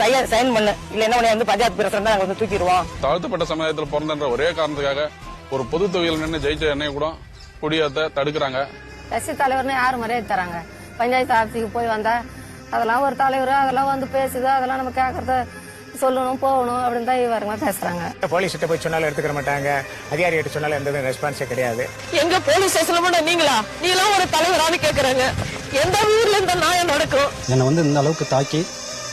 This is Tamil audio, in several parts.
சைன் சைன் பண்ணு. இல்லைன்னா உன்னை வந்து பஞ்சாயத்து பிரசிடண்ட் நாங்க வந்து தூக்கிடுவோம். தாழ்த்தப்பட்ட சமுதாயத்தில் பிறந்தன்ற ஒரே காரணத்துக்காக ஒரு பொது தொகையில் நின்று ஜெயிச்ச என்னை கூட குடியேற்ற தடுக்கிறாங்க. கட்சி தலைவர்னு யார் மரியாதை தராங்க? பஞ்சாயத்து ஆஃபீஸுக்கு போய் வந்தா அதெல்லாம் ஒரு தலைவர் அதெல்லாம் வந்து பேசுது அதெல்லாம் நம்ம கேட்கறத சொல்லணும் போகணும் அப்படின்னு தான் இவருங்க பேசுறாங்க. போலீஸ் கிட்ட போய் சொன்னாலும் எடுத்துக்க மாட்டாங்க. அதிகாரி கிட்ட சொன்னாலும் எந்த ரெஸ்பான்ஸே கிடையாது. எங்க போலீஸ் ஸ்டேஷன்ல மட்டும் நீங்களா? நீ எல்லாம் ஒரு தலைவரானு கேக்குறாங்க. எந்த ஊர்ல இந்த நியாயம் நடக்கும்? என்னை வந்து இந்த அளவுக்கு தாக்கி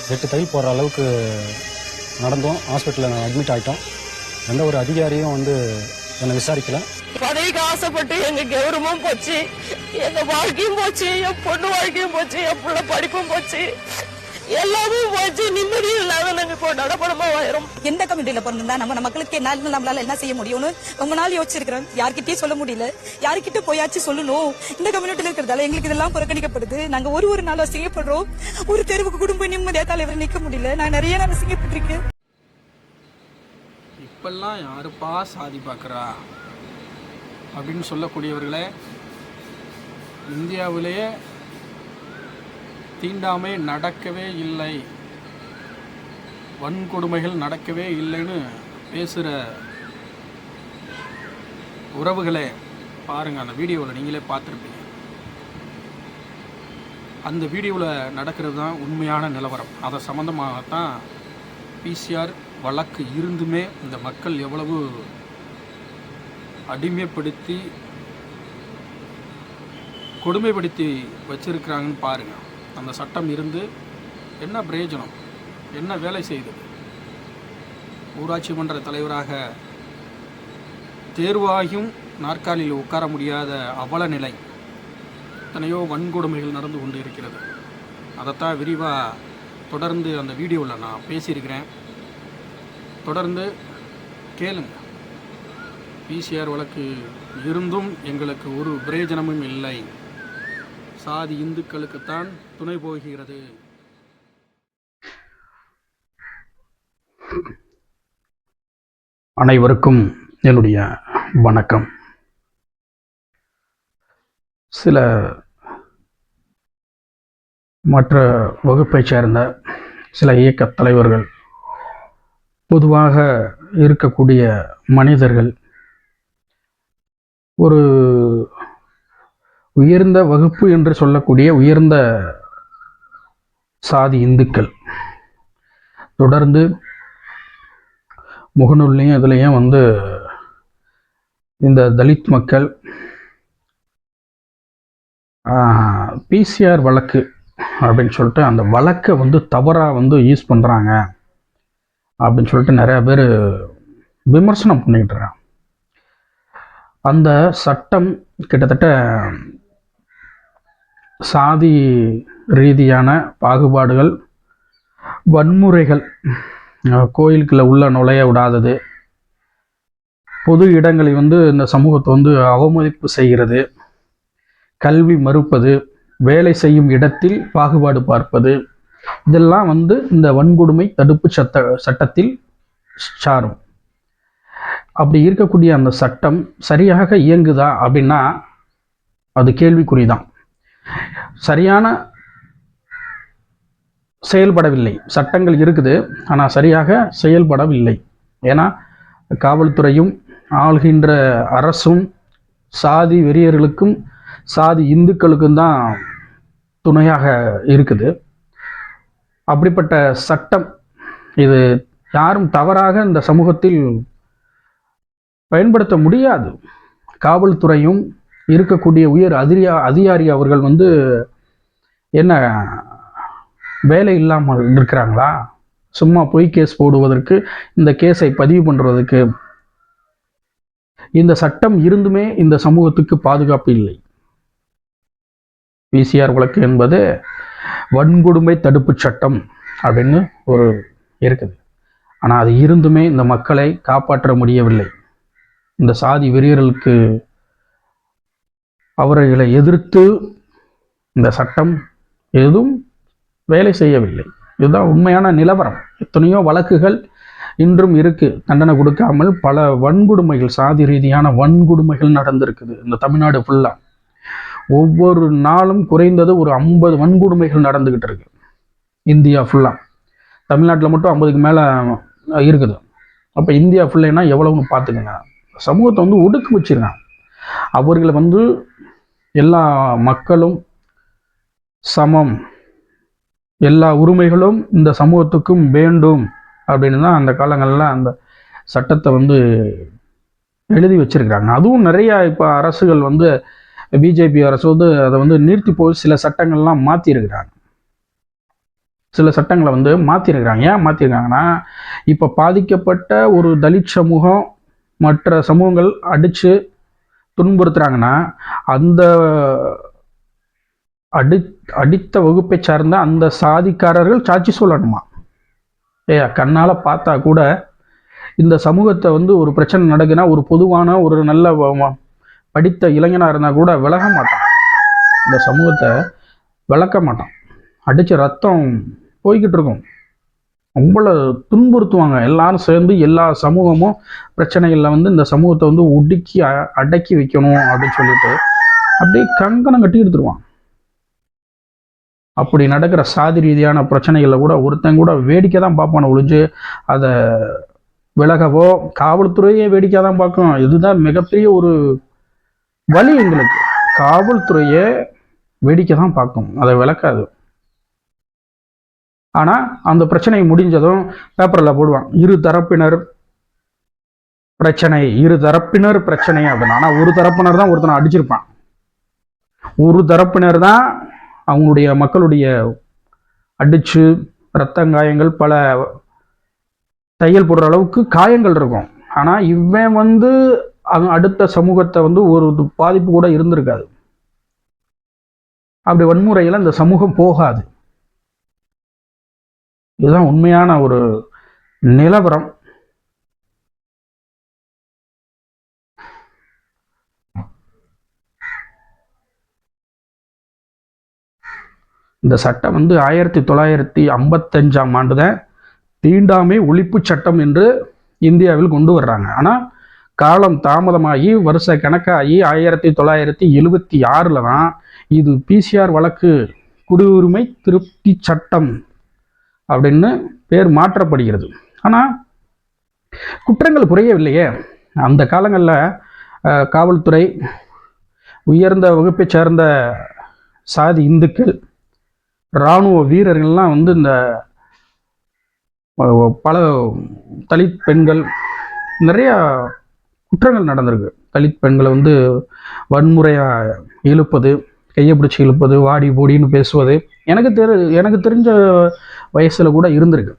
எட்டு தை போடுற அளவுக்கு நடந்தோம். ஹாஸ்பிட்டலில் நான் அட்மிட் ஆகிட்டோம் எந்த ஒரு அதிகாரியும் வந்து என்னை விசாரிக்கல. பதவிக்கு ஆசைப்பட்டு எங்க கௌரவமும் போச்சு. எங்க வாழ்க்கையும் போச்சு. என் பொண்ணு வாழ்க்கையும் போச்சு. என் பிள்ளை படிப்பும் போச்சு. எல்லாமே போச்சு நிம்மதி இல்லாத நாங்க இப்போ நடப்படமா ஆயிரும். எந்த கம்யூனிட்டியில பிறந்திருந்தா நம்ம மக்களுக்கு என்ன நம்மளால என்ன செய்ய முடியும்னு ரொம்ப நாள் யோசிச்சிருக்கிறோம். யார்கிட்டயும் சொல்ல முடியல. யார்கிட்ட போயாச்சும் சொல்லணும். இந்த கம்யூனிட்டில இருக்கிறதால எங்களுக்கு இதெல்லாம் புறக்கணிக்கப்படுது. நாங்க ஒரு ஒரு நாள் அசிங்கப்படுறோம். ஒரு தெருவுக்கு குடும்ப நிம்மதியா தலைவர் நிக்க முடியல. நான் நிறைய நாள் அசிங்கப்பட்டிருக்கேன். இப்பெல்லாம் யாருப்பா சாதி பார்க்குறா அப்படின்னு சொல்லக்கூடியவர்களே இந்தியாவிலேயே தீண்டாமை நடக்கவே இல்லை. வன்கொடுமைகள் நடக்கவே இல்லைன்னு பேசுகிற உறவுகளே பாருங்கள் அந்த வீடியோவில் நீங்களே பார்த்துருப்பீங்க. அந்த வீடியோவில் நடக்கிறது தான் உண்மையான நிலவரம். அதை சம்மந்தமாகத்தான் பிசிஆர் வழக்கு இருந்துமே இந்த மக்கள் எவ்வளவு அடிமைப்படுத்தி கொடுமைப்படுத்தி வச்சிருக்கிறாங்கன்னு பாருங்கள் அந்த சட்டம் இருந்து என்ன பிரயோஜனம்? என்ன வேலை செய்தது? ஊராட்சி மன்ற தலைவராக தேர்வாகியும் நாற்காலியில் உட்கார முடியாத அவல நிலை எத்தனையோ வன்கொடுமைகள் நடந்து கொண்டு இருக்கிறது அதைத்தான் விரிவாக தொடர்ந்து அந்த வீடியோவில் நான் பேசியிருக்கிறேன். தொடர்ந்து கேளுங்க. பிசிஆர் வழக்கு இருந்தும் எங்களுக்கு ஒரு பிரயோஜனமும் இல்லை. சாதி இந்துக்களுக்குத்தான் துணை போகிறது. அனைவருக்கும் என்னுடைய வணக்கம். சில மற்ற வகுப்பைச் சேர்ந்த சில இயக்க தலைவர்கள் பொதுவாக இருக்கக்கூடிய மனிதர்கள் ஒரு உயர்ந்த வகுப்பு என்று சொல்லக்கூடிய உயர்ந்த சாதி இந்துக்கள். தொடர்ந்து முகநூல்லையும் இதுலேயும் வந்து இந்த தலித் மக்கள் பிசிஆர் வழக்கு அப்படின்னு சொல்லிட்டு அந்த வழக்கை வந்து தவறாக வந்து யூஸ் பண்ணுறாங்க அப்படின்னு சொல்லிட்டு நிறையா பேர் விமர்சனம் பண்ணிக்கிட்டு இருக்காங்க. அந்த சட்டம் கிட்டத்தட்ட சாதி ரீதியான பாகுபாடுகள் வன்முறைகள் கோயிலுக்குள்ள உள்ள நுழைய விடாதது பொது இடங்களை வந்து இந்த சமூகத்தை வந்து அவமதிப்பு செய்கிறது கல்வி மறுப்பது வேலை செய்யும் இடத்தில் பாகுபாடு பார்ப்பது இதெல்லாம் வந்து இந்த வன்கொடுமை தடுப்பு சட்ட சட்டத்தில் சாரும். அப்படி இருக்கக்கூடிய அந்த சட்டம் சரியாக இயங்குதா அப்படின்னா அது கேள்விக்குறிதான். சரியான செயல்படவில்லை. சட்டங்கள் இருக்குது ஆனால் சரியாக செயல்படவில்லை. ஏன்னா காவல்துறையும் ஆள்கின்ற அரசும் சாதி வெறியர்களுக்கும் சாதி இந்துக்களுக்கும் தான் துணையாக இருக்குது. அப்படிப்பட்ட சட்டம் இது யாரும் தவறாக இந்த சமூகத்தில் பயன்படுத்த முடியாது. காவல்துறையும் இருக்கக்கூடிய உயர் அதிரியா அதிகாரி அவர்கள் வந்து என்ன வேலை இல்லாமல் இருக்கிறாங்களா? சும்மா பொய் கேஸ் போடுவதற்கு இந்த கேஸை பதிவு பண்ணுறதுக்கு இந்த சட்டம் இருந்துமே இந்த சமூகத்துக்கு பாதுகாப்பு இல்லை. பிசிஆர் வழக்கு என்பது வன்கொடுமை தடுப்புச் சட்டம் அப்படின்னு ஒரு இருக்குது. ஆனால் அது இருந்துமே இந்த மக்களை காப்பாற்ற முடியவில்லை. இந்த சாதி வெறியர்களுக்கு அவர்களை எதிர்த்து இந்த சட்டம் எதுவும் வேலை செய்யவில்லை. இதுதான் உண்மையான நிலவரம். எத்தனையோ வழக்குகள் இன்றும் இருக்கு. தண்டனை கொடுக்காமல் பல வன்கொடுமைகள் சாதி ரீதியான வன்கொடுமைகள் நடந்திருக்குது. இந்த தமிழ்நாடு ஃபுல்லாக ஒவ்வொரு நாளும் குறைந்தது ஒரு ஐம்பது வன்கொடுமைகள் நடந்துக்கிட்டு இருக்கு. இந்தியா ஃபுல்லாக தமிழ்நாட்டில் மட்டும் ஐம்பதுக்கு மேலே இருக்குது. அப்போ இந்தியா ஃபுல்லைனா எவ்வளவுன்னு பார்த்துக்கோங்க. சமூகத்தை வந்து ஒடுக்கு வச்சிருக்கான் அவர்களை வந்து எல்லா மக்களும் சமம். எல்லா உரிமைகளும் இந்த சமூகத்துக்கும் வேண்டும் அப்படின்னு தான் அந்த காலங்களில் அந்த சட்டத்தை வந்து எழுதி வச்சிருக்கிறாங்க. அதுவும் நிறையா இப்போ அரசுகள் வந்து பிஜேபி அரசு வந்து அதை வந்து நிறுத்தி போய் சில சட்டங்கள்லாம் மாற்றிருக்கிறாங்க சில சட்டங்களை வந்து மாற்றிருக்கிறாங்க ஏன் மாற்றிருக்காங்கன்னா இப்போ பாதிக்கப்பட்ட ஒரு தலித் சமூகம் மற்ற சமூகங்கள் அடித்து துன்புறுத்துறாங்கன்னா அந்த அடி அடித்த வகுப்பை சார்ந்த அந்த சாதிக்காரர்கள் சாட்சி சொல்லணுமா? ஏயா கண்ணால் பார்த்தா கூட இந்த சமூகத்தை வந்து ஒரு பிரச்சனை நடக்குன்னா ஒரு பொதுவான ஒரு நல்ல வ- படித்த இளைஞனாக இருந்தால் கூட விலக மாட்டான். இந்த சமூகத்தை விளக்க மாட்டான். அடித்து ரத்தம் போய்கிட்டு இருக்கும். அவ்வளோ துன்புறுத்துவாங்க. எல்லாரும் சேர்ந்து எல்லா சமூகமும் பிரச்சனைகளில் வந்து இந்த சமூகத்தை வந்து ஒடுக்கி அ- அடக்கி வைக்கணும் அப்படின்னு சொல்லிட்டு அப்படியே கங்கணம் கட்டி எடுத்துருவான் அப்படி நடக்கிற சாதி ரீதியான பிரச்சனைகளை கூட ஒருத்தன் கூட வேடிக்கை தான் பார்ப்பான ஒழிஞ்சு அதை விலகவோ காவல்துறையே வேடிக்கை தான் பார்க்கும். இதுதான் மிகப்பெரிய ஒரு வழி எங்களுக்கு. காவல்துறையே வேடிக்கை தான் பார்க்கும். அதை விளக்காது. ஆனால் அந்த பிரச்சனை முடிஞ்சதும் பேப்பரில் போடுவான் இரு தரப்பினர் பிரச்சனை இரு தரப்பினர் பிரச்சனை அப்படின்னு. ஆனால் ஒரு தரப்பினர் தான் ஒருத்தனை அடிச்சிருப்பான். ஒரு தரப்பினர் தான் அவங்களுடைய மக்களுடைய அடிச்சு ரத்தங்காயங்கள் பல தையல் போடுற அளவுக்கு காயங்கள் இருக்கும். ஆனால் இவன் வந்து அவன் அடுத்த சமூகத்தை வந்து ஒரு பாதிப்பு கூட இருந்திருக்காது. அப்படி வன்முறையில் இந்த சமூகம் போகாது. இதுதான் உண்மையான ஒரு நிலவரம். இந்த சட்டம் வந்து ஆயிரத்தி தொள்ளாயிரத்தி ஐம்பத்தஞ்சாம் ஆண்டு தான் தீண்டாமை ஒழிப்பு சட்டம் என்று இந்தியாவில் கொண்டு வர்றாங்க. ஆனால் காலம் தாமதமாகி வருஷ கணக்காகி ஆயிரத்தி தொள்ளாயிரத்தி எழுவத்தி ஆறில் தான் இது பிசிஆர் வழக்கு குடியுரிமை திருப்தி சட்டம் அப்படின்னு பேர் மாற்றப்படுகிறது. ஆனால் குற்றங்கள் குறையவில்லையே. அந்த காலங்களில் காவல்துறை உயர்ந்த வகுப்பை சேர்ந்த சாதி இந்துக்கள் இராணுவ வீரர்கள்லாம் வந்து இந்த பல தலித் பெண்கள் நிறையா குற்றங்கள் நடந்திருக்கு. தலித் பெண்களை வந்து வன்முறையாக இழுப்பது கையை பிடிச்சி இழுப்பது வாடி போடின்னு பேசுவது. எனக்கு தெரி எனக்கு தெரிஞ்ச வயசில் கூட இருந்திருக்கு.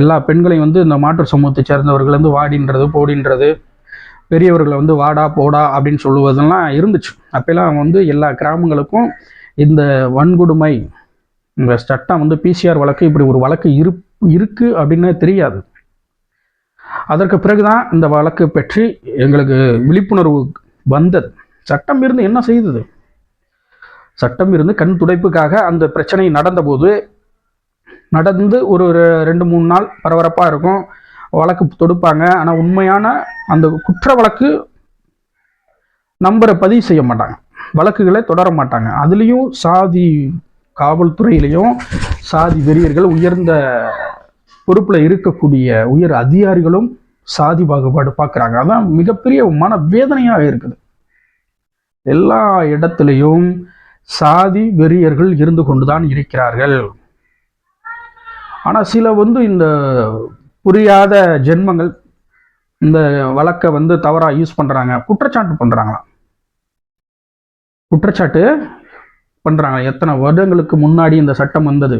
எல்லா பெண்களையும் வந்து இந்த மாற்று சமூகத்தை சேர்ந்தவர்கள் வந்து வாடின்றது போடின்றது பெரியவர்களை வந்து வாடா போடா அப்படின்னு சொல்லுவதெல்லாம் இருந்துச்சு. அப்பெல்லாம் வந்து எல்லா கிராமங்களுக்கும் இந்த வன்கொடுமை இந்த சட்டம் வந்து பிசிஆர் வழக்கு இப்படி ஒரு வழக்கு இரு இருக்கு அப்படின்னு தெரியாது. அதற்கு பிறகுதான் இந்த வழக்கு பற்றி எங்களுக்கு விழிப்புணர்வு வந்தது. சட்டம் இருந்து என்ன செய்தது? சட்டம் இருந்து கண் துடைப்புக்காக அந்த பிரச்சனை நடந்தபோது நடந்து ஒரு ரெண்டு மூணு நாள் பரபரப்பாக இருக்கும். வழக்கு தொடுப்பாங்க. ஆனால் உண்மையான அந்த குற்ற வழக்கு நம்பரை பதிவு செய்ய மாட்டாங்க. வழக்குகளை தொடர மாட்டாங்க. அதுலேயும் சாதி காவல்துறையிலையும் சாதி வெறியர்கள் உயர்ந்த பொறுப்பில் இருக்கக்கூடிய உயர் அதிகாரிகளும் சாதி பாகுபாடு பார்க்குறாங்க அதான் மிகப்பெரிய மன வேதனையாக இருக்குது. எல்லா இடத்துலையும் சாதி வெறியர்கள் இருந்து கொண்டுதான் இருக்கிறார்கள். ஆனால் சில வந்து இந்த புரியாத ஜென்மங்கள் இந்த வழக்கை வந்து தவறாக யூஸ் பண்ணுறாங்க குற்றச்சாட்டு பண்ணுறாங்களாம் குற்றச்சாட்டு பண்ணுறாங்க எத்தனை வருடங்களுக்கு முன்னாடி இந்த சட்டம் வந்தது?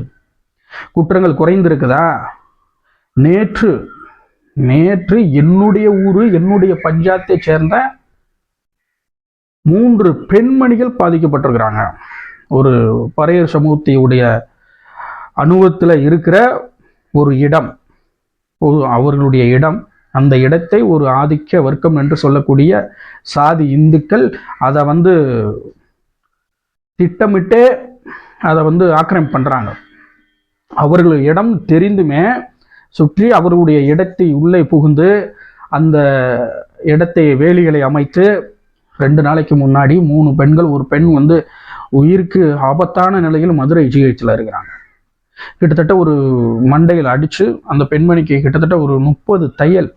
குற்றங்கள் குறைந்திருக்குதா? நேற்று நேற்று என்னுடைய ஊர் என்னுடைய பஞ்சாயத்தை சேர்ந்த மூன்று பெண்மணிகள் பாதிக்கப்பட்டிருக்கிறாங்க. ஒரு பறையர் சமூகத்தையுடைய அனுபவத்தில் இருக்கிற ஒரு இடம் ஒரு அவர்களுடைய இடம் அந்த இடத்தை ஒரு ஆதிக்க வர்க்கம் என்று சொல்லக்கூடிய சாதி இந்துக்கள் அதை வந்து திட்டமிட்டே அதை வந்து ஆக்கிரமிப்பு பண்ணுறாங்க அவர்கள் இடம் தெரிந்துமே சுற்றி அவர்களுடைய இடத்தை உள்ளே புகுந்து அந்த இடத்தை வேலிகளை அமைத்து ரெண்டு நாளைக்கு முன்னாடி மூணு பெண்கள் ஒரு பெண் வந்து உயிருக்கு ஆபத்தான நிலையில் மதுரை ஜிஹெச்சில் இருக்கிறாங்க. கிட்டத்தட்ட ஒரு மண்டையில் அடிச்சு அந்த பெண்மணிக்கு கிட்டத்தட்ட ஒரு முப்பது தையல்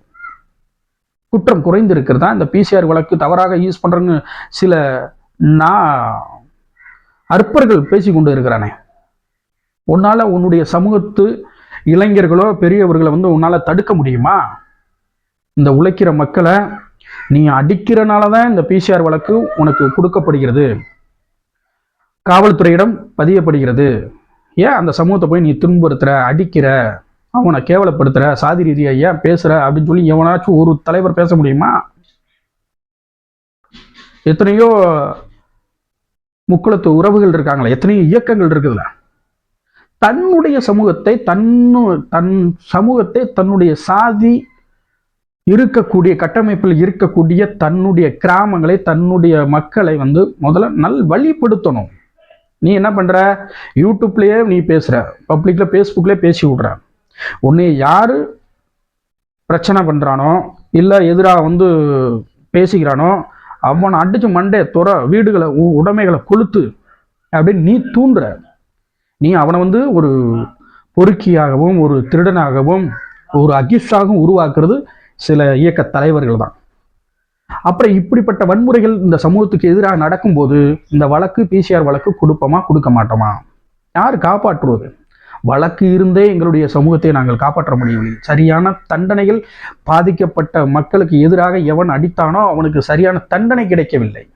குற்றம் குறைந்து இருக்கிறதா இந்த பிசிஆர் வழக்கு தவறாக யூஸ் பண்ணுறேன்னு சில நான் அற்பர்கள் பேசி கொண்டு இருக்கிறானே. உன்னால உன்னுடைய சமூகத்து இளைஞர்களோ பெரியவர்களை வந்து உன்னால தடுக்க முடியுமா? இந்த உழைக்கிற மக்களை நீ அடிக்கிறனால தான் இந்த பிசிஆர் வழக்கு உனக்கு கொடுக்கப்படுகிறது. காவல்துறையிடம் பதியப்படுகிறது. ஏன் அந்த சமூகத்தை போய் நீ துன்புறுத்துற அடிக்கிற அவனை கேவலப்படுத்துற சாதி ரீதியா ஏன் பேசுற அப்படின்னு சொல்லி எவனாச்சும் ஒரு தலைவர் பேச முடியுமா? எத்தனையோ முக்குளத்து உறவுகள் இருக்காங்களே எத்தனையோ இயக்கங்கள் இருக்குதுல்ல தன்னுடைய சமூகத்தை தன்னு தன் சமூகத்தை தன்னுடைய சாதி இருக்கக்கூடிய கட்டமைப்பில் இருக்கக்கூடிய தன்னுடைய கிராமங்களை தன்னுடைய மக்களை வந்து முதல்ல நல் வழிப்படுத்தணும் நீ என்ன பண்ணுற யூடியூப்லேயே நீ பேசுகிற பப்ளிக்கில் ஃபேஸ்புக்லேயே பேசி விட்ற. உன்னை யார் பிரச்சனை பண்ணுறானோ இல்லை எதிராக வந்து பேசிக்கிறானோ அவனை அடித்து மண்டே துற வீடுகளை உ- உடைமைகளை கொளுத்து அப்படின்னு நீ தூண்டுற. நீ அவனை வந்து ஒரு பொறுக்கியாகவும் ஒரு திருடனாகவும் ஒரு அகிஷாகவும் உருவாக்குறது சில இயக்க தலைவர்கள் தான் அப்புறம் இப்படிப்பட்ட வன்முறைகள் இந்த சமூகத்துக்கு எதிராக நடக்கும்போது இந்த வழக்கு பிசிஆர் வழக்கு கொடுப்போமா கொடுக்க மாட்டோமா? யார் காப்பாற்றுவது? வழக்கு இருந்தே எங்களுடைய சமூகத்தை நாங்கள் காப்பாற்ற முடியவில்லை. சரியான தண்டனைகள் பாதிக்கப்பட்ட மக்களுக்கு எதிராக எவன் அடித்தானோ அவனுக்கு சரியான தண்டனை கிடைக்கவில்லை.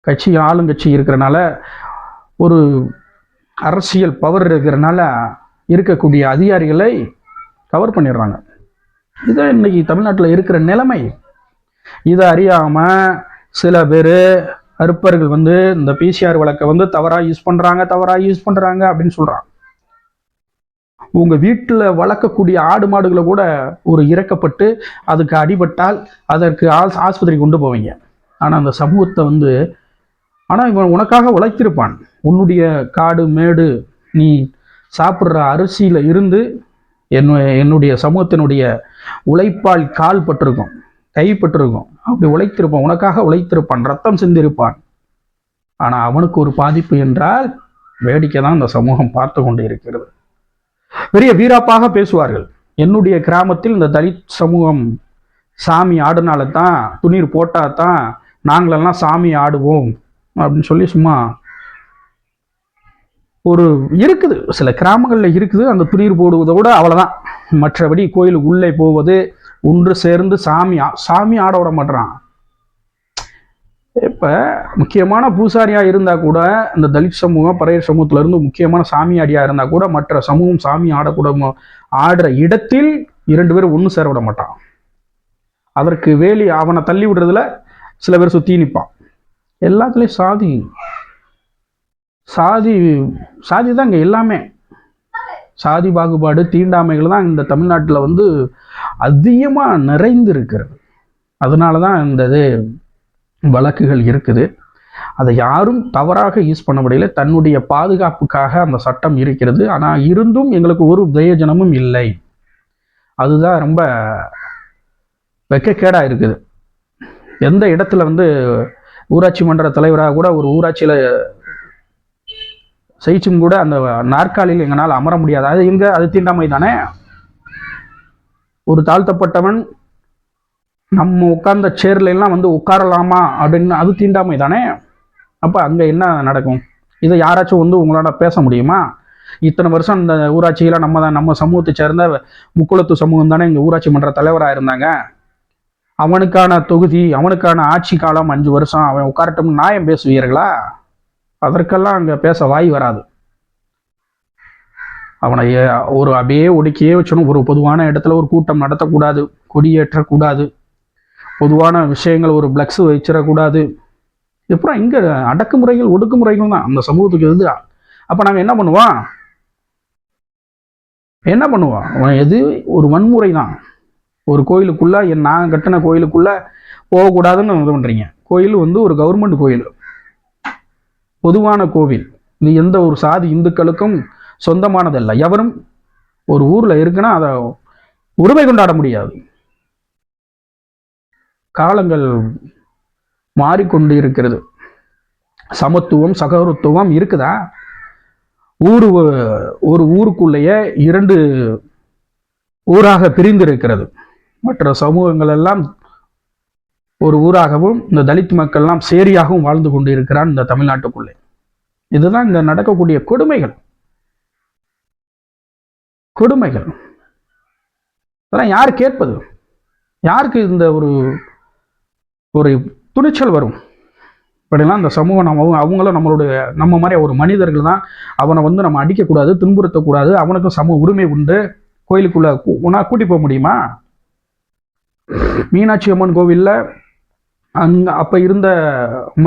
கட்சி ஆளுங்கட்சி இருக்கிறனால ஒரு அரசியல் பவர் இருக்கிறனால இருக்கக்கூடிய அதிகாரிகளை கவர் பண்ணிடுறாங்க. இதான் இன்னைக்கு தமிழ்நாட்டில் இருக்கிற நிலைமை. இதை அறியாமல் சில பேர் அறுப்பர்கள் வந்து இந்த பிசிஆர் வழக்கை வந்து தவறாக யூஸ் பண்ணுறாங்க தவறாக யூஸ் பண்ணுறாங்க அப்படின்னு சொல்கிறான் உங்கள் வீட்டில் வளர்க்கக்கூடிய ஆடு மாடுகளை கூட ஒரு இறக்கப்பட்டு அதுக்கு அடிபட்டால் அதற்கு ஆஸ் ஆஸ்பத்திரி கொண்டு போவீங்க. ஆனால் அந்த சமூகத்தை வந்து ஆனால் இவன் உனக்காக உழைத்திருப்பான். உன்னுடைய காடு மேடு நீ சாப்பிட்ற அரிசியில் இருந்து என்ன என்னுடைய சமூகத்தினுடைய உழைப்பால் கால் பட்டிருக்கும் கைப்பட்டிருக்கும் அப்படி உழைத்திருப்பான் உனக்காக உழைத்திருப்பான் ரத்தம் சிந்திருப்பான். ஆனால் அவனுக்கு ஒரு பாதிப்பு என்றால் வேடிக்கை தான் இந்த சமூகம் பார்த்து கொண்டு இருக்கிறது. பெரிய வீராப்பாக பேசுவார்கள். என்னுடைய கிராமத்தில் இந்த தலித் சமூகம் சாமி ஆடுனால தான் துணீர் போட்டால் தான் நாங்களெல்லாம் சாமி ஆடுவோம் அப்படின்னு சொல்லி சும்மா ஒரு இருக்குது. சில கிராமங்களில் இருக்குது. அந்த துணீர் போடுவதை விட அவ்வளோதான் மற்றபடி கோயிலுக்கு உள்ளே போவது ஒன்று சேர்ந்து சாமி சாமி ஆட விட மாட்டுறான் இப்போ முக்கியமான பூசாரியாக இருந்தால் கூட இந்த தலித் சமூகம் பறையர் சமூகத்துல இருந்து முக்கியமான சாமியாடியாக இருந்தால் கூட மற்ற சமூகம் சாமி ஆடக்கூட ஆடுற இடத்தில் இரண்டு பேரும் ஒன்று சேர விட மாட்டான். அதற்கு வேலி அவனை தள்ளி விடுறதுல சில பேர் சுற்றி நிற்பான் எல்லாத்துலேயும் சாதி. சாதி சாதி தான் இங்கே எல்லாமே. சாதி பாகுபாடு தீண்டாமைகள் தான் இந்த தமிழ்நாட்டில் வந்து அதிகமாக நிறைந்திருக்கிறது. அதனால தான் இந்த இது வழக்குகள் இருக்குது. அதை யாரும் தவறாக யூஸ் பண்ண முடியல. தன்னுடைய பாதுகாப்புக்காக அந்த சட்டம் இருக்கிறது. ஆனால் இருந்தும் எங்களுக்கு ஒரு பிரயோஜனமும் இல்லை. அதுதான் ரொம்ப வெக்கக்கேடாக இருக்குது. எந்த இடத்துல வந்து ஊராட்சி மன்ற தலைவராக கூட ஒரு ஊராட்சியில் செய்ச்சும் கூட அந்த நாற்காலியில் எங்களால் அமர முடியாது. அது எங்க? அது தீண்டாமை தானே? ஒரு தாழ்த்தப்பட்டவன் நம்ம உட்கார்ந்த சேர்ல எல்லாம் வந்து உட்காரலாமா அப்படின்னு அது தீண்டாமை தானே? அப்ப அங்க என்ன நடக்கும்? இதை யாராச்சும் வந்து உங்களால பேச முடியுமா? இத்தனை வருஷம் இந்த ஊராட்சியில நம்ம தான் நம்ம சமூகத்தை சேர்ந்த முக்குளத்து சமூகம் தானே எங்கள் ஊராட்சி மன்ற தலைவராக இருந்தாங்க. அவனுக்கான தொகுதி அவனுக்கான ஆட்சி காலம் அஞ்சு வருஷம். அவன் உட்காரட்டும் நியாயம் பேசுவீர்களா? அதற்கெல்லாம் அங்கே பேச வாய் வராது. அவனை ஒரு அப்படியே ஒடுக்கியே வச்சணும் ஒரு பொதுவான இடத்துல ஒரு கூட்டம் நடத்தக்கூடாது. கொடியேற்றக்கூடாது. பொதுவான விஷயங்கள் ஒரு பிளக்ஸ் வச்சிடக்கூடாது. அப்புறம் இங்கே அடக்குமுறைகள் ஒடுக்குமுறைகள் தான். அந்த சமூகத்துக்கு எதிரா. அப்போ நாங்கள் என்ன பண்ணுவோம்? என்ன பண்ணுவோம்? அவன் எது? ஒரு வன்முறை தான். ஒரு கோயிலுக்குள்ளே என் நான் கட்டின கோயிலுக்குள்ளே போகக்கூடாதுன்னு இது பண்ணுறீங்க கோயில் வந்து ஒரு கவர்மெண்ட் கோயில். பொதுவான கோவில். இது எந்த ஒரு சாதி இந்துக்களுக்கும் சொந்தமானதல்ல. எவரும் ஒரு ஊரில் இருக்குன்னா அதை உரிமை கொண்டாட முடியாது. காலங்கள் மாறிக்கொண்டு இருக்கிறது சமத்துவம் சகோதரத்துவம் இருக்குதா? ஊர் ஒரு ஊருக்குள்ளேயே இரண்டு ஊராக பிரிந்து இருக்கிறது மற்ற சமூகங்கள் எல்லாம் ஒரு ஊராகவும் இந்த தலித் மக்கள்லாம் சேரியாகவும் வாழ்ந்து கொண்டு இருக்கிறான் இந்த தமிழ்நாட்டுக்குள்ளே. இதுதான் இந்த நடக்கக்கூடிய கொடுமைகள். கொடுமைகள். அதெல்லாம் யார் கேட்பது? யாருக்கு இந்த ஒரு ஒரு துணிச்சல் வரும்? இப்படிலாம் இந்த சமூகம் நம்ம அவங்க- அவங்களும் நம்மளுடைய நம்ம மாதிரி ஒரு மனிதர்கள் தான் அவனை வந்து நம்ம அடிக்கக்கூடாது துன்புறுத்தக்கூடாது அவனுக்கும் சம உரிமை உண்டு. கோயிலுக்குள்ள உனா கூட்டி போக முடியுமா? மீனாட்சி அம்மன் கோவில்ல அங்க அப்போ இருந்த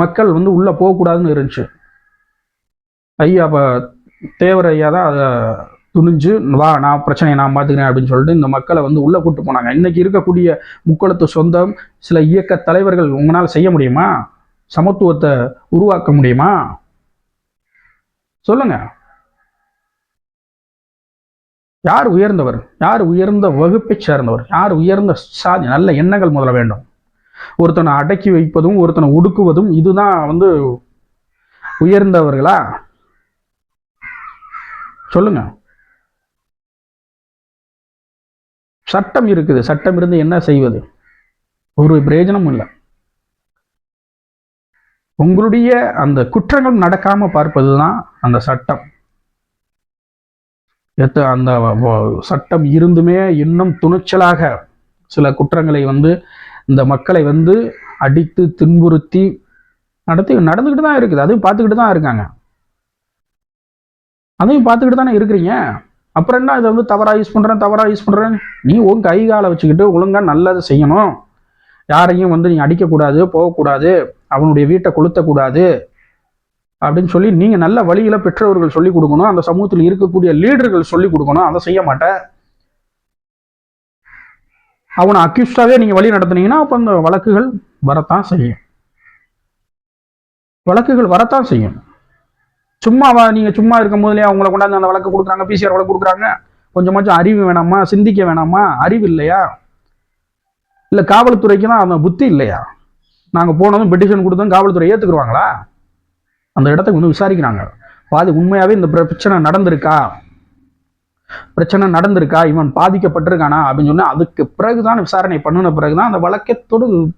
மக்கள் வந்து உள்ளே போகக்கூடாதுன்னு இருந்துச்சு. ஐயா அப்போ தேவர் ஐயா தான் அதை துணிஞ்சு வா நான் பிரச்சனையை நான் பார்த்துக்கிறேன் அப்படின்னு சொல்லிட்டு இந்த மக்களை வந்து உள்ளே கூட்டு போனாங்க. இன்றைக்கி இருக்கக்கூடிய முக்களத்து சொந்தம் சில இயக்க தலைவர்கள் உங்களால் செய்ய முடியுமா? சமத்துவத்தை உருவாக்க முடியுமா? சொல்லுங்க. யார் உயர்ந்தவர்? யார் உயர்ந்த வகுப்பை சேர்ந்தவர்? யார் உயர்ந்த சாதி? நல்ல எண்ணங்கள் முதல்ல வேண்டும். ஒருத்தனை அடக்கி வைப்பதும் ஒருத்தனை ஒடுக்குவதும் இதுதான் வந்து உயர்ந்தவர்களா? சொல்லுங்க. சட்டம் இருக்குது. சட்டம் இருந்து என்ன செய்வது? ஒரு பிரயோஜனமும் இல்லை. உங்களுடைய அந்த குற்றங்கள் நடக்காம பார்ப்பது தான் அந்த சட்டம். எத்த அந்த சட்டம் இருந்துமே இன்னும் துணிச்சலாக சில குற்றங்களை வந்து இந்த மக்களை வந்து அடித்து துன்புறுத்தி நடத்தி நடந்துக்கிட்டு தான் இருக்குது. அதையும் பார்த்துக்கிட்டு தான் இருக்காங்க. அதையும் பார்த்துக்கிட்டு தானே இருக்கிறீங்க. அப்புறம் என்ன? இதை வந்து தவறாக யூஸ் பண்ணுறேன் தவறாக யூஸ் பண்ணுறேன் நீ உன் கை காலை வச்சுக்கிட்டு ஒழுங்காக நல்லதை செய்யணும். யாரையும் வந்து நீ அடிக்கக்கூடாது போகக்கூடாது அவனுடைய வீட்டை கொளுத்தக்கூடாது அப்படின்னு சொல்லி நீங்கள் நல்ல வழியில் பெற்றவர்கள் சொல்லிக் கொடுக்கணும். அந்த சமூகத்தில் இருக்கக்கூடிய லீடர்கள் சொல்லிக் கொடுக்கணும். அதை செய்ய மாட்டேன். அவனை அக்யூஸ்டாகவே நீங்கள் வழி நடத்துனீங்கன்னா அப்போ அந்த வழக்குகள் வரத்தான் செய்யும். வழக்குகள் வரத்தான் செய்யும். சும்மா நீங்கள் சும்மா இருக்கும் போதுலேயே அவங்கள கொண்டாந்து அந்த வழக்கு கொடுக்குறாங்க பிசிஆர் வழக்கு கொடுக்குறாங்க. கொஞ்சமாச்சும் அறிவு வேணாமா? சிந்திக்க வேணாமா? அறிவு இல்லையா? இல்லை காவல்துறைக்கு தான் அந்த புத்தி இல்லையா? நாங்கள் போனதும் பெட்டிஷன் கொடுத்தோம் காவல்துறை ஏற்றுக்குருவாங்களா அந்த இடத்துக்கு வந்து விசாரிக்கிறாங்க. பாதி உண்மையாகவே இந்த பிரச்சனை நடந்திருக்கா? பிரச்சனை நடந்திருக்கா? இவன் பாதிக்கப்பட்டிருக்கானா? அப்படின்னு சொன்னால் அதுக்கு பிறகுதான் விசாரணை பண்ணின பிறகுதான் அந்த வழக்கை தொடு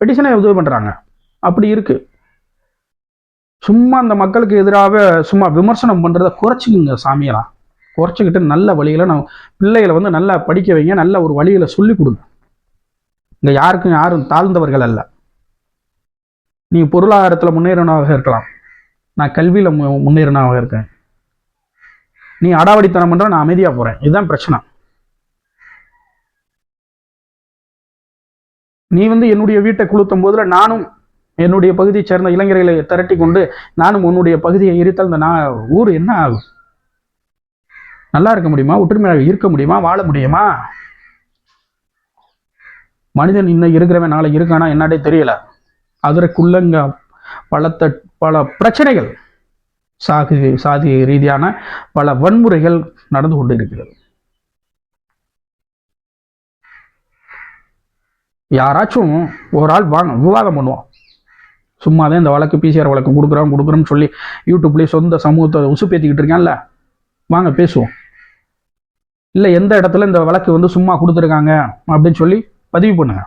பெட்டிஷனை உதவி பண்றாங்க. அப்படி இருக்கு. சும்மா அந்த மக்களுக்கு எதிராக சும்மா விமர்சனம் பண்ணுறத குறைச்சிக்குங்க சாமியெல்லாம் குறைச்சிக்கிட்டு நல்ல வழியில நம்ம பிள்ளைகளை வந்து நல்லா படிக்க வைங்க நல்ல ஒரு வழியில சொல்லி கொடுங்க. இங்க யாருக்கும் யாரும் தாழ்ந்தவர்கள் அல்ல. நீ பொருளாதாரத்துல முன்னேறினவாக இருக்கலாம். நான் கல்வியில மு- முன்னேறினவாக இருக்கேன். நீ அடாவடித்தனம் பண்ற நான் அமைதியா போறேன். இதுதான் பிரச்சனை. நீ வந்து என்னுடைய வீட்டை குளுத்தும் போதுல நானும் என்னுடைய பகுதியை சேர்ந்த இளைஞர்களை திரட்டி கொண்டு நானும் உன்னுடைய பகுதியை இருத்தல் இந்த நான் ஊர் என்ன ஆகும்? நல்லா இருக்க முடியுமா? ஒற்றுமையாக இருக்க முடியுமா? வாழ முடியுமா? மனிதன் இன்னும் இருக்கிறவன் நாளை இருக்கானா? என்னடே தெரியல. அதற்குள்ளங்க பலத்த பல பிரச்சனைகள். சாதி சாதி ரீதியான பல வன்முறைகள் நடந்து கொண்டு இருக்கிறது யாராச்சும் ஒரு ஆள் வாங்க விவாதம் பண்ணுவோம் சும்மா தான் இந்த வழக்கு பிசிஆர் வழக்கு கொடுக்குறோம் கொடுக்குறோம்னு சொல்லி யூடியூப்லேயே சொந்த சமூகத்தை உசுப்பேத்திக்கிட்டு இருக்கான்ல? வாங்க பேசுவோம். இல்லை எந்த இடத்துல இந்த வழக்கு வந்து சும்மா கொடுத்துருக்காங்க அப்படின்னு சொல்லி பதிவு பண்ணுங்க.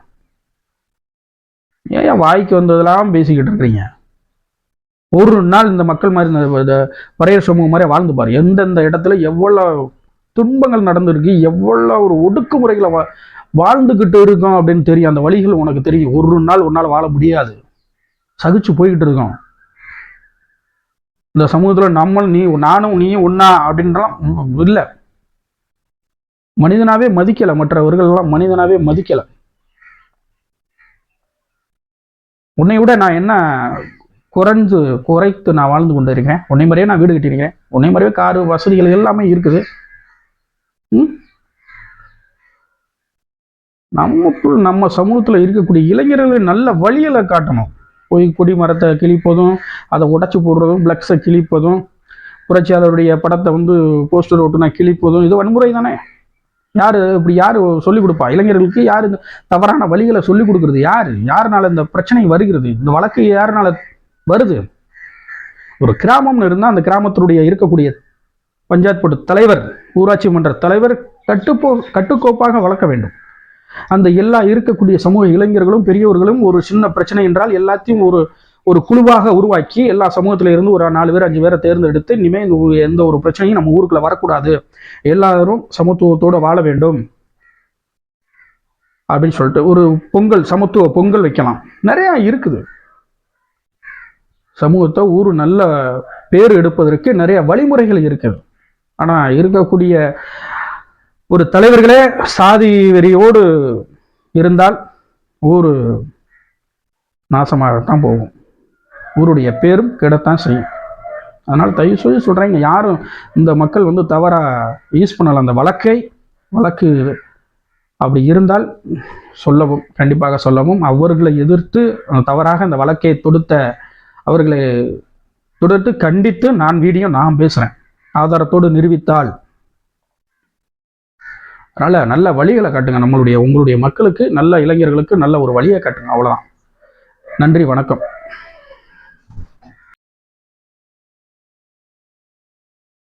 ஏன் வாய்க்கு வந்ததெல்லாம் பேசிக்கிட்டு இருக்கிறீங்க? ஒரு நாள் இந்த மக்கள் மாதிரி இந்த பறையர் சமூகம் மாதிரி வாழ்ந்து பாரு. எந்தெந்த இடத்துல எவ்வளோ துன்பங்கள் நடந்திருக்கு எவ்வளோ ஒரு ஒடுக்குமுறைகளை வா வாழ்ந்துக்கிட்டு இருக்கோம் அப்படின்னு தெரியும். அந்த வழிகள் உனக்கு தெரியும். ஒரு நாள் ஒரு நாள் வாழ முடியாது. சகிச்சு போய்கிட்டு இருக்கோம். இந்த சமூகத்தில் நம்மளும் நீ நானும் நீ ஒன்னா அப்படின்றலாம் இல்லை. மனிதனாவே மதிக்கல. மற்றவர்கள் எல்லாம் மனிதனாவே மதிக்கல. உன்னை விட நான் என்ன குறைஞ்சு குறைத்து நான் வாழ்ந்து கொண்டு இருக்கிறேன் உன்னை மாதிரியே நான் வீடு கட்டியிருக்கிறேன். உன்னை மாதிரியே காரு வசதிகள் எல்லாமே இருக்குது. ம்? நமக்குள் நம்ம சமூகத்தில் இருக்கக்கூடிய இளைஞர்களை நல்ல வழியில் காட்டணும். போய் கொடி மரத்தை கிழிப்பதும் அதை உடச்சி போடுறதும் பிளக்ஸை கிழிப்பதும் புரட்சியாளருடைய படத்தை வந்து போஸ்டர் ஓட்டுனா கிழிப்பதும் இது வன்முறை தானே? யார் இப்படி யார் சொல்லிக் கொடுப்பா? இளைஞர்களுக்கு யார் இந்த தவறான வழிகளை சொல்லிக் கொடுக்குறது? யார்? யாருனால இந்த பிரச்சனை வருகிறது? இந்த வழக்கு யாருனால வருது. ஒரு கிராமம்னு இருந்தால் அந்த கிராமத்தினுடைய இருக்கக்கூடிய பஞ்சாயத்து போர்டு தலைவர் ஊராட்சி மன்ற தலைவர் கட்டுப்போ கட்டுக்கோப்பாக வளர்க்க வேண்டும். அந்த எல்லா இருக்கக்கூடிய சமூக இளைஞர்களும் பெரியவர்களும் ஒரு சின்ன பிரச்சனை என்றால் எல்லாத்தையும் ஒரு ஒரு குழுவாக உருவாக்கி எல்லா சமூகத்தில இருந்து ஒரு நாலு பேர் அஞ்சு பேரை தேர்ந்தெடுத்து இனிமேல் எந்த ஒரு பிரச்சனையும் நம்ம ஊருக்குள்ள வரக்கூடாது. எல்லாரும் சமத்துவத்தோடு வாழ வேண்டும். அப்படின்னு சொல்லிட்டு ஒரு பொங்கல் சமத்துவ பொங்கல் வைக்கலாம். நிறையா இருக்குது. சமூகத்தை ஊர் நல்ல பேர் எடுப்பதற்கு நிறைய வழிமுறைகள் இருக்குது. ஆனால் இருக்கக்கூடிய ஒரு தலைவர்களே சாதி வெறியோடு இருந்தால் ஊர் நாசமாகத்தான் போகும். ஊருடைய பேரும் கெடத்தான் செய்யும். அதனால் தயவு செய்து சொல்கிறேங்க யாரும் இந்த மக்கள் வந்து தவறாக யூஸ் பண்ணலாம் அந்த வழக்கை வழக்கு அப்படி இருந்தால் சொல்லவும் கண்டிப்பாக சொல்லவும் அவர்களை எதிர்த்து தவறாக அந்த வழக்கை தொடுத்த அவர்களை தொடர்ந்து கண்டித்து நான் வீடியோ நான் பேசுகிறேன் ஆதாரத்தோடு நிரூபித்தால். அதனால் நல்ல வழிகளை காட்டுங்க நம்மளுடைய உங்களுடைய மக்களுக்கு நல்ல இளைஞர்களுக்கு நல்ல ஒரு வழியை காட்டுங்க. அவ்வளோதான் நன்றி வணக்கம்.